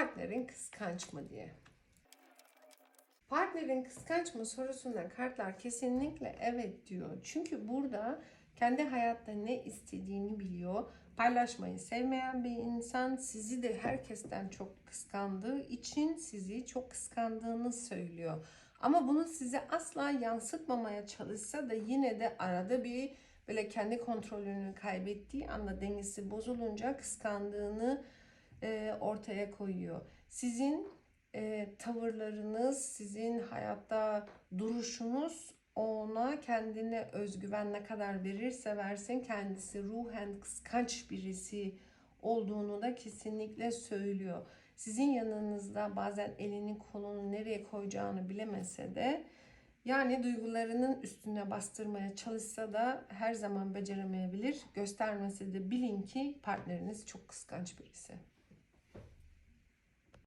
Partnerin kıskanç mı diye. Partnerin kıskanç mı sorusunda kartlar kesinlikle evet diyor. Çünkü burada kendi hayatta ne istediğini biliyor. Paylaşmayı sevmeyen bir insan sizi de herkesten çok kıskandığı için sizi çok kıskandığını söylüyor. Ama bunu size asla yansıtmamaya çalışsa da yine de arada bir böyle kendi kontrolünü kaybettiği anda dengesi bozulunca kıskandığını ortaya koyuyor. Sizin e, tavırlarınız, sizin hayatta duruşunuz ona kendine özgüven ne kadar verirse versin kendisi ruhen kıskanç birisi olduğunu da kesinlikle söylüyor. Sizin yanınızda bazen elini kolunu nereye koyacağını bilemese de yani duygularının üstüne bastırmaya çalışsa da her zaman beceremeyebilir. Göstermese de bilin ki partneriniz çok kıskanç birisi.